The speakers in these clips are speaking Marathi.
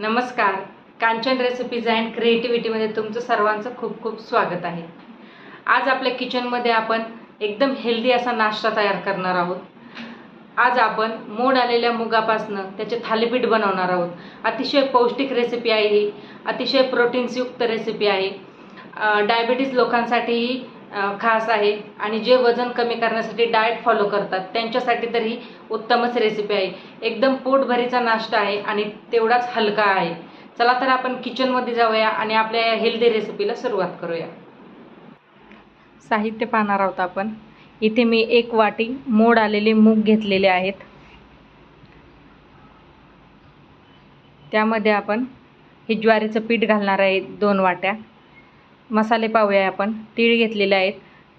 नमस्कार. कांचन रेसिपीज अँड क्रिएटिव्हिटीमध्ये तुमचं सर्वांचं खूप खूप स्वागत आहे. आज आपल्या किचनमध्ये आपण एकदम हेल्दी असा नाश्ता तयार करणार आहोत. आज आपण मोड आलेल्या मुगापासनं त्याचे थालीपीठ बनवणार आहोत. अतिशय पौष्टिक रेसिपी आहे ही. अतिशय प्रोटीन्सयुक्त रेसिपी आहे. डायबिटीज लोकांसाठीही खास आहे. आणि जे वजन कमी करण्यासाठी डाएट फॉलो करतात त्यांच्यासाठी तर ही उत्तमच रेसिपी आहे. एकदम पोटभरीचा नाश्ता आहे आणि तेवढाच हलका आहे. चला तर आपण किचनमध्ये जाऊया आणि आपल्या या हेल्दी रेसिपीला सुरुवात करूया. साहित्य पाहणार आहोत आपण. इथे मी एक वाटी मोड आलेले मूग घेतलेले आहेत. त्यामध्ये आपण हे ज्वारीचं पीठ घालणार आहे दोन वाट्या. मसाले पाहूया आपण. तीळ घेतलेले आहेत.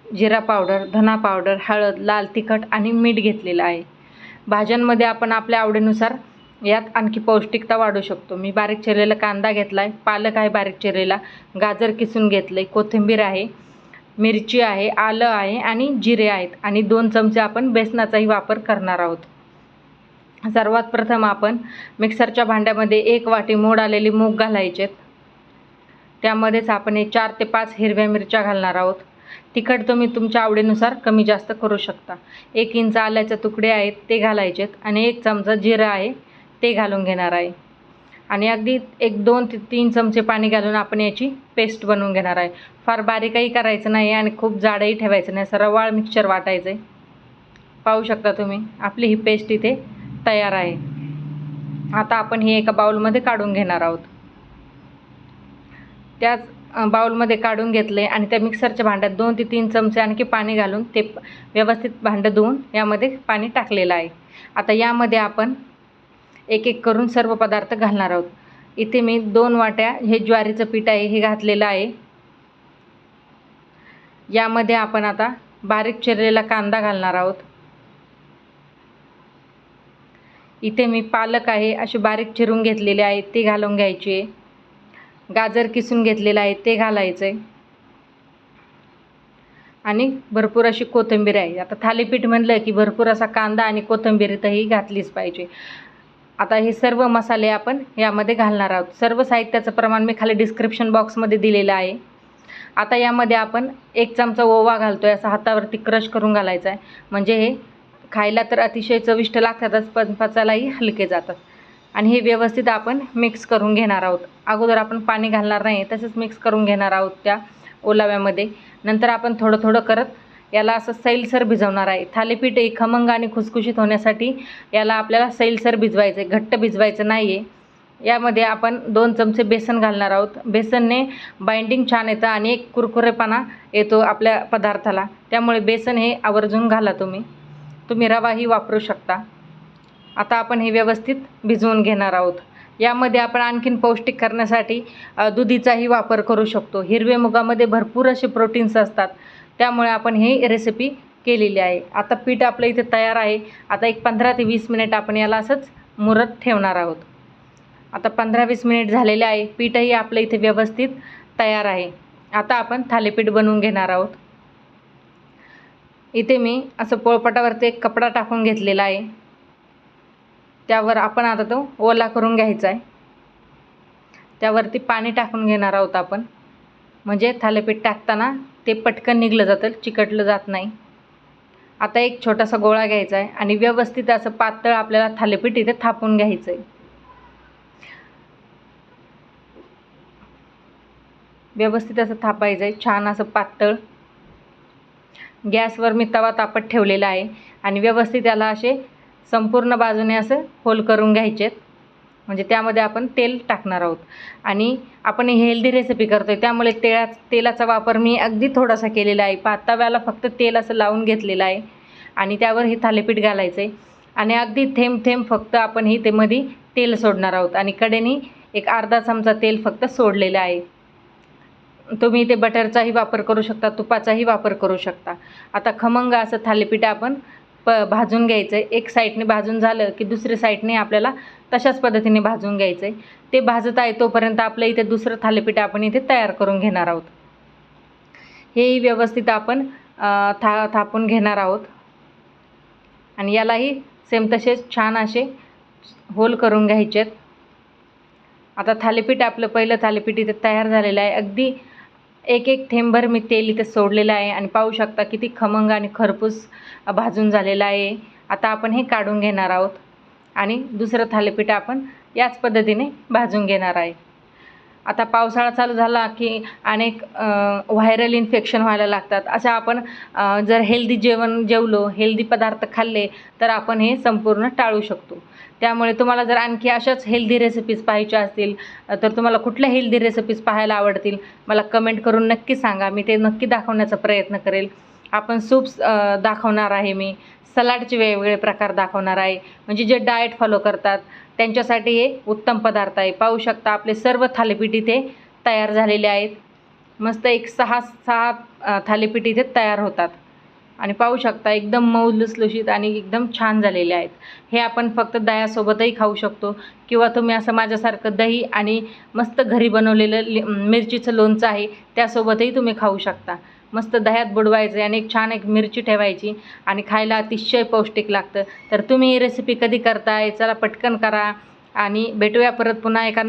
जिरा पावडर धना पावडर हळद लाल तिखट आणि मीठ घेतलेलं आहे. भाज्यांमध्ये आपण आपल्या आवडीनुसार यात आणखी पौष्टिकता वाढू शकतो. मी बारीक चिरलेला कांदा घेतला आहे पालक आहे बारीक चिरलेला. गाजर किसून घेतलं आहे कोथिंबीर आहे. मिरची आहे. आलं आहे आणि जिरे आहेत. आणि दोन चमचे आपण बेसनाचाही वापर करणार आहोत. सर्वात प्रथम आपण मिक्सरच्या भांड्यामध्ये एक वाटी मोड आलेली मूग घालायचेत. त्यामध्येच आपण हे चार ते पाच हिरव्या मिरच्या घालणार आहोत. तिखट तुम्ही तुमच्या आवडीनुसार कमी जास्त करू शकता. एक इंच आल्याचे तुकडे आहेत ते घालायचेत आणि एक चमचा जिरं आहे ते घालून घेणार आहे. आणि अगदी एक दोन ते तीन चमचे पाणी घालून आपण याची पेस्ट बनवून घेणार आहे. फार बारीकही करायचं नाही आणि खूप जाडही ठेवायचं नाही सरवाळ मिक्सचर वाटायचं आहे पाहू शकता तुम्ही आपली ही पेस्ट इथे तयार आहे. आता आपण हे एका बाउलमध्ये काढून घेणार आहोत. त्याच बाऊलमध्ये बाउलमध्ये काढून घेतले आणि त्या मिक्सरच्या भांड्यात दोन ते तीन चमचे आणखी पाणी घालून ते व्यवस्थित भांडं धुवून यामध्ये पाणी टाकलेलं आहे. आता यामध्ये आपण एक एक करून सर्व पदार्थ घालणार आहोत. इथे मी दोन वाट्या हे ज्वारीचं पीठ आहे हे घातलेलं आहे. यामध्ये आपण आता बारीक चिरलेला कांदा घालणार आहोत. इथे मी पालक आहे असे बारीक चिरून घेतलेले आहे ते घालून घ्यायचे गाजर किसून घेतलेलं आहे ते घालायचं आहे आणि भरपूर अशी कोथिंबीर आहे. आता थालीपीठ म्हणलं की भरपूर असा कांदा आणि कोथिंबीर इथंही घातलीच पाहिजे. आता हे सर्व मसाले आपण यामध्ये घालणार आहोत. सर्व साहित्याचं प्रमाण मी खाली डिस्क्रिप्शन बॉक्समध्ये दिलेलं आहे. आता यामध्ये आपण एक चमचा ओवा घालतो आहे असा हातावरती क्रश करून घालायचा आहे. म्हणजे हे खायला तर अतिशय चविष्ट लागतातच पण पचायलाही हलके जातात. आणि हे व्यवस्थित आपण मिक्स करून घेणार आहोत. अगोदर आपण पाणी घालणार नाही तसंच मिक्स करून घेणार आहोत त्या ओलाव्यामध्ये. नंतर आपण थोडं थोडं करत याला असं सैलसर भिजवणार आहे. थालीपीठ खमंग आणि खुसखुशीत होण्यासाठी याला आपल्याला सैलसर भिजवायचं आहे घट्ट भिजवायचं नाही आहे यामध्ये आपण दोन चमचे बेसन घालणार आहोत. बेसनने बाइंडिंग छान येतं आणि एक कुरकुरेपणा येतो आपल्या पदार्थाला. त्यामुळे बेसन हे आवर्जून घाला तुम्ही. तुम्ही रवाही वापरू शकता. आता आपण हे व्यवस्थित भिजवून घेणार आहोत. यामध्ये आपण आणखीन पौष्टिक करण्यासाठी दुधीचाही वापर करू शकतो. हिरवे मुगामध्ये भरपूर असे प्रोटीन्स असतात. त्यामुळे आपण ही रेसिपी केलेली आहे. आता पीठ आपलं इथे तयार आहे. आता एक पंधरा ते वीस मिनिट आपण याला असंच मुरत ठेवणार आहोत. आता पंधरा वीस मिनिट झालेले आहे. पीठही आपलं इथे व्यवस्थित तयार आहे. आता आपण थालीपीठ बनवून घेणार आहोत. इथे मी असं पोळपाटावरती एक कपडा टाकून घेतलेला आहे. त्यावर आपण आता तो ओला करून घ्यायचा आहे. त्यावरती पाणी टाकून घेणार आहोत आपण. म्हणजे थालीपीठ टाकताना ते पटकन निघलं जातं चिकटलं जात नाही. आता एक छोटासा गोळा घ्यायचा आहे आणि व्यवस्थित असं पातळ आपल्याला थालीपीठ इथे थापून घ्यायचं आहे व्यवस्थित असं थापायचं आहे छान असं पातळ. गॅसवर मी तवा तापत ठेवलेला आहे आणि व्यवस्थित याला असे संपूर्ण बाजूने असं होल करून घ्यायचेत. म्हणजे त्यामध्ये आपण तेल टाकणार आहोत. आणि आपण ही हेल्दी रेसिपी करतो आहे त्यामुळे तेळा तेलाचा वापर मी अगदी थोडासा केलेला आहे. पा तव्याला फक्त तेल असं लावून घेतलेलं आहे. आणि त्यावर हे थालीपीठ घालायचं आहे आणि अगदी थेंब थेंब फक्त आपण ही ते मध्ये तेल सोडणार आहोत. आणि कडेने एक अर्धा चमचा तेल फक्त सोडलेलं आहे. तुम्ही ते बटरचाही वापर करू शकता तुपाचाही वापर करू शकता. आता खमंग असं थालीपीठ आपण प भाजून घ्यायचं आहे एक साईडने भाजून झालं की दुसऱ्या साईडने आपल्याला तशाच पद्धतीने भाजून घ्यायचं आहे ते भाजत आहे तोपर्यंत आपलं इथे दुसरं थालीपीठ आपण इथे तयार करून घेणार आहोत. हेही व्यवस्थित आपण था थापून घेणार आहोत. आणि यालाही सेम तसेच छान असे होल करून घ्यायचे आहेत आता थालीपीठ आपलं पहिलं थालीपीठ इथे तयार झालेलं आहे. अगदी एक एक थेंबर मी तेल इथे सोडलेलं आहे आणि पाहू शकता किती खमंग आणि खरपूस भाजून झालेलं आहे. आता आपण हे काढून घेणार आहोत आणि दुसरं थालीपीठ आपण याच पद्धतीने भाजून घेणार आहे. आता पावसाळा चालू झाला की अनेक व्हायरल इन्फेक्शन व्हायला लागतात. असं आपण जर हेल्दी जेवण जेवलो हेल्दी पदार्थ खाल्ले तर आपण हे संपूर्ण टाळू शकतो. त्यामुळे तुम्हाला जर आणखी अशाच हेल्दी रेसिपीज पाहायच्या असतील तर तुम्हाला कुठल्या हेल्दी रेसिपीज पाहायला आवडतील मला कमेंट करून नक्की सांगा. मी ते नक्की दाखवण्याचा प्रयत्न करेल. आपण सूप्स दाखवणार आहे मी. सलाडचे वेगवेगळे प्रकार दाखवणार आहे. म्हणजे जे डाएट फॉलो करतात त्यांच्यासाठी हे उत्तम पदार्थ आहे. पाहू शकता आपले सर्व थालीपीठ इथे तयार झालेले आहेत. मस्त एक सहा सहा थालीपीठ इथे तयार होतात. आणि पाहू शकता एकदम मऊ लुसलुशीत आणि एकदम छान झालेले आहेत. हे आपण फक्त दह्यासोबतही खाऊ शकतो. किंवा तुम्ही असं माझ्यासारखं दही आणि मस्त घरी बनवलेलं लि मिरचीचं लोणचं आहे त्यासोबतही तुम्ही खाऊ शकता. मस्त दह्यात बुडवायचं आणि एक छान एक मिरची ठेवायची आणि खायला अतिशय पौष्टिक लागतं. तर तुम्ही ही रेसिपी कधी करताय? चला पटकन करा आणि भेटूया परत पुन्हा एका